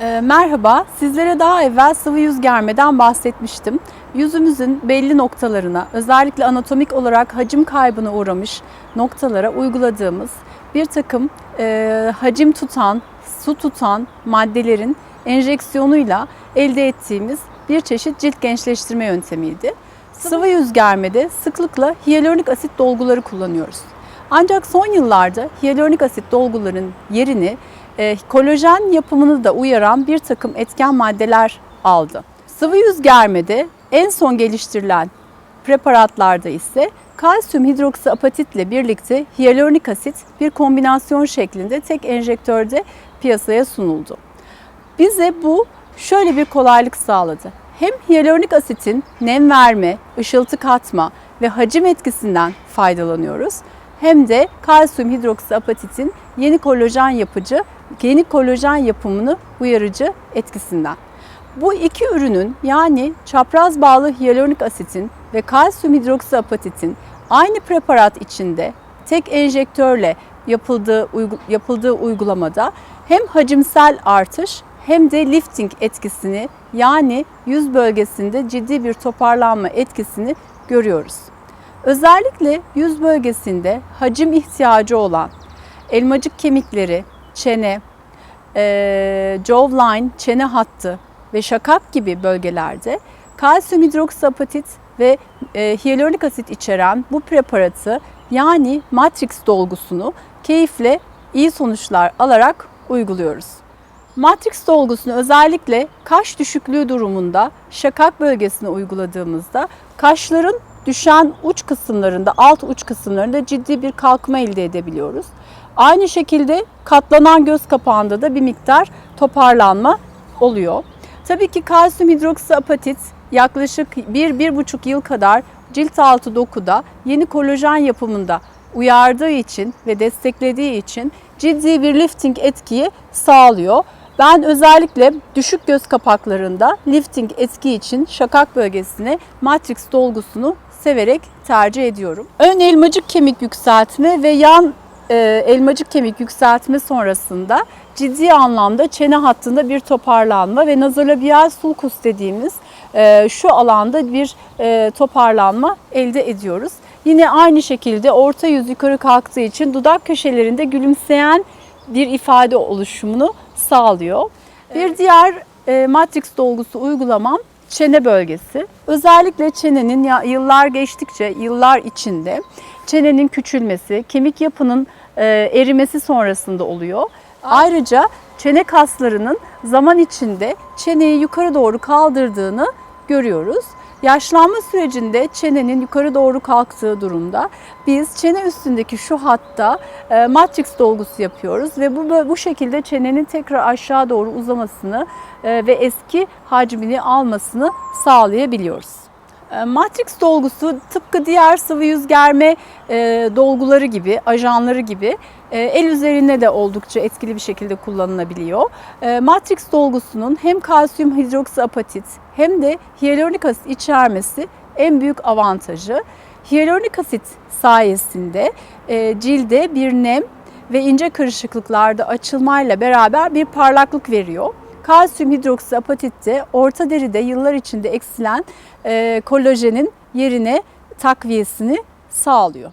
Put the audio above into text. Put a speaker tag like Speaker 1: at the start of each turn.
Speaker 1: Ee, Merhaba, sizlere daha evvel sıvı yüz germeden bahsetmiştim. Yüzümüzün belli noktalarına, özellikle anatomik olarak hacim kaybına uğramış noktalara uyguladığımız bir takım e, hacim tutan, su tutan maddelerin enjeksiyonuyla elde ettiğimiz bir çeşit cilt gençleştirme yöntemiydi. Sıvı yüz germede sıklıkla hyaluronik asit dolguları kullanıyoruz. Ancak son yıllarda hyaluronik asit dolguların yerini e, kolajen yapımını da uyaran bir takım etken maddeler aldı. Sıvı yüz germede en son geliştirilen preparatlarda ise kalsiyum hidroksiapatit ile birlikte hyaluronik asit bir kombinasyon şeklinde tek enjektörde piyasaya sunuldu. Bize bu şöyle bir kolaylık sağladı. Hem hyaluronik asitin nem verme, ışıltı katma ve hacim etkisinden faydalanıyoruz. Hem de kalsiyum hidroksiapatitin yeni kolajen yapıcı, yeni kolajen yapımını uyarıcı etkisinden. Bu iki ürünün yani çapraz bağlı hyaluronik asitin ve kalsiyum hidroksiapatitin aynı preparat içinde tek enjektörle yapıldığı, yapıldığı uygulamada hem hacimsel artış hem de lifting etkisini yani yüz bölgesinde ciddi bir toparlanma etkisini görüyoruz. Özellikle yüz bölgesinde hacim ihtiyacı olan elmacık kemikleri, çene, e, jawline, çene hattı ve şakak gibi bölgelerde kalsiyum hidroksiapatit ve e, hyaluronik asit içeren bu preparatı yani matrix dolgusunu keyifle iyi sonuçlar alarak uyguluyoruz. Matrix dolgusunu özellikle kaş düşüklüğü durumunda şakak bölgesine uyguladığımızda kaşların düşen uç kısımlarında, alt uç kısımlarında ciddi bir kalkma elde edebiliyoruz. Aynı şekilde katlanan göz kapağında da bir miktar toparlanma oluyor. Tabii ki kalsiyum hidroksiapatit yaklaşık 1-1,5 yıl kadar cilt altı dokuda yeni kolajen yapımında uyardığı için ve desteklediği için ciddi bir lifting etkiyi sağlıyor. Ben özellikle düşük göz kapaklarında lifting etki için şakak bölgesine matrix dolgusunu severek tercih ediyorum. Ön elmacık kemik yükseltme ve yan e, elmacık kemik yükseltme sonrasında ciddi anlamda çene hattında bir toparlanma ve nazolabial sulcus dediğimiz e, şu alanda bir e, toparlanma elde ediyoruz. Yine aynı şekilde orta yüz yukarı kalktığı için dudak köşelerinde gülümseyen bir ifade oluşumunu sağlıyor. Bir diğer e, matrix dolgusu uygulamam çene bölgesi. Özellikle çenenin ya- yıllar geçtikçe yıllar içinde çenenin küçülmesi, kemik yapının e, erimesi sonrasında oluyor. Ayrıca çene kaslarının zaman içinde çeneyi yukarı doğru kaldırdığını görüyoruz. Yaşlanma sürecinde çenenin yukarı doğru kalktığı durumda biz çene üstündeki şu hatta e, matrix dolgusu yapıyoruz ve bu bu şekilde çenenin tekrar aşağı doğru uzamasını e, ve eski hacmini almasını sağlayabiliyoruz. E, Matrix dolgusu tıpkı diğer sıvı yüz germe e, dolguları gibi, ajanları gibi e, el üzerinde de oldukça etkili bir şekilde kullanılabiliyor. Matrix dolgusunun hem kalsiyum hidroksiapatit hem de hyaluronik asit içermesi en büyük avantajı. Hyaluronik asit sayesinde cilde bir nem ve ince kırışıklıklarda açılmayla beraber bir parlaklık veriyor. Kalsiyum hidroksiapatit de orta deride yıllar içinde eksilen e, kolajenin yerine takviyesini sağlıyor.